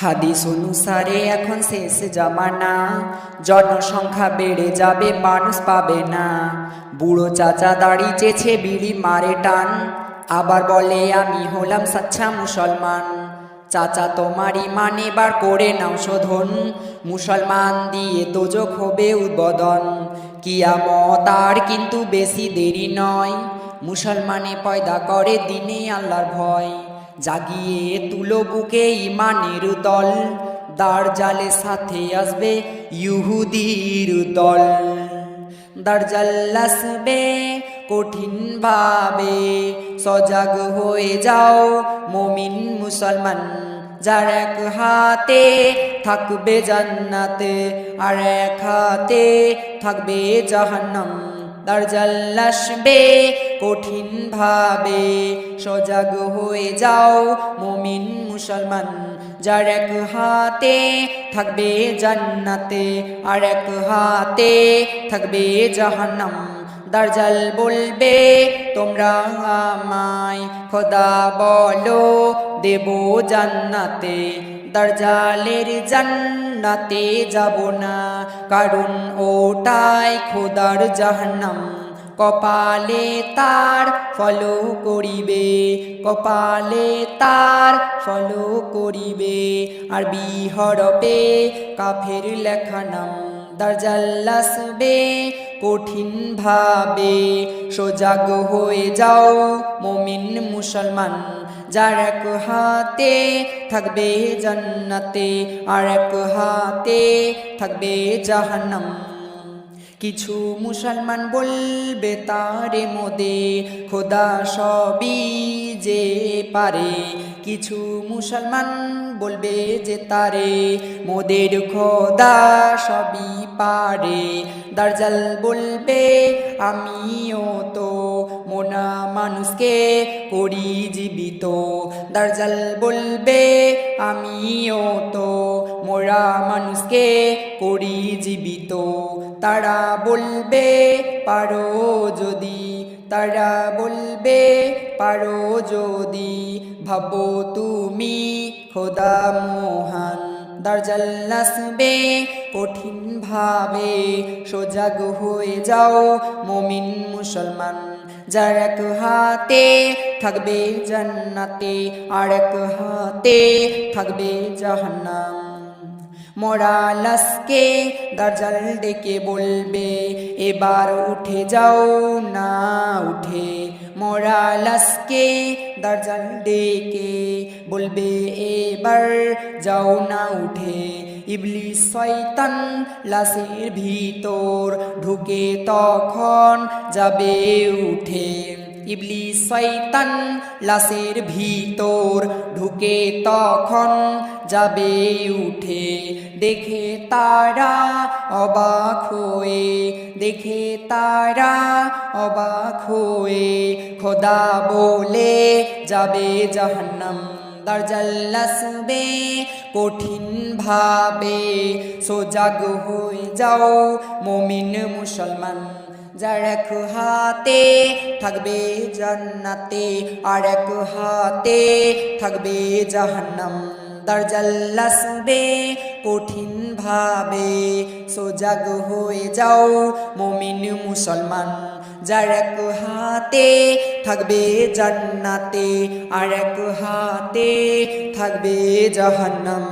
হাদিস অনুসারে এখন শেষ জামানা। জনসংখ্যা বেড়ে যাবে, মানুষ পাবে না। বুড়ো চাচা দাড়ি চেছে, বিড়ি মারে টান। আবার বলে, আমি হলাম সাচ্ছা মুসলমান। চাচা তোমারই মানে বার করে নাও শোধন। মুসলমান দিয়ে তোজক হবে উদ্বোধন। কিয়ামত আর কিন্তু বেশি দেরি নয়। মুসলমানে পয়দা করে দিনে আল্লাহর ভয়। জাগিয়ে তুলো বুকে ইমানের দল। দাঁড় জালে সাথে আসবে ইহুদির দল। দার্জাল আসবে কঠিন ভাবে সজাগ হয়ে যাও মমিন মুসলমান। যার এক হাতে থাকবে জান্নাতে, আর এক হাতে থাকবে জাহান্নাম। দার্জাল আসবে কঠিন ভাবে সজাগ হয়ে যাও মমিন মুসলমান। যার এক হাতে থাকবে জান্নাতে, আর এক হাতে থাকবে জাহান্নাম। দার্জাল বলবে, তোমরা আমায় খোদা বলো, দেব জান্নাতে। দার্জালের জান্নাতে যাব না। কারণ ওটাই খোদার জাহান্নাম। কপালে তার ফলো করিবে, কপালে তার ফলো করিবে। আর বিহরপে কাফের লেখা নাম। দার্জাল্লাসবে কঠিন ভাবে সোজাগ হয়ে যাও, মমিন মুসলমান। যার এক হাতে থাকবে জান্নাতে, আর এক হাতে থাকবে জাহান্নাম। কিছু মুসলমান বলবে তারে মোদে, খোদা সবই যে পারে। কিছু মুসলমান বলবে যে তারে মোদের খোদা সবই পারে। দার্জাল বলবে, আমিও তো মোনা মানুষকে করি জীবিত দার্জাল বলবে, আমিও তো মোরা মানুষকে করি জীবিত। তারা বলবে, পারো যদি। তারা বলবে, পারো যদি। ভাবো তুমি, খোদা মহান। দার্জাল নাসবে কঠিন ভাবে সোজাগ হয়ে যাও মমিন মুসলমান। যার এক হাতে থাকবে জান্নাতে, আর এক হাতে থাকবে জাহান্নাম। মরা লাসকে দার্জাল ডেকে বলবে, এবার উঠে যাও না উঠে। মরা লাসকে দার্জাল ডেকে বলবে, এবার যাও না উঠে। ইবলিস শয়তান লাশের ভিতর ঢুকে তখন যাবে উঠে। ইবলিস শয়তান লাশের ভিতর ঢুকে তখন যাবে উঠে। দেখে তারা অবাক হয়ে, দেখে তারা অবাক হয়ে, খোদা বলে যাবে জাহান্নাম। দার্জাল্লাসবে কঠিন ভাবে সোজাগ হয়ে যাও, মমিন মুসলমান। যার এক হাতে থাকবে জান্নাতে আর এক হাতে থাকবে জাহান্নাম। দার্জাল্লাসবে কঠিন ভাবে সোজাগ হয়ে যাও মমিন মুসলমান। যার এক হাতে থাকবে জান্নাতে আর এক হাতে থাকবে জাহান্নাম।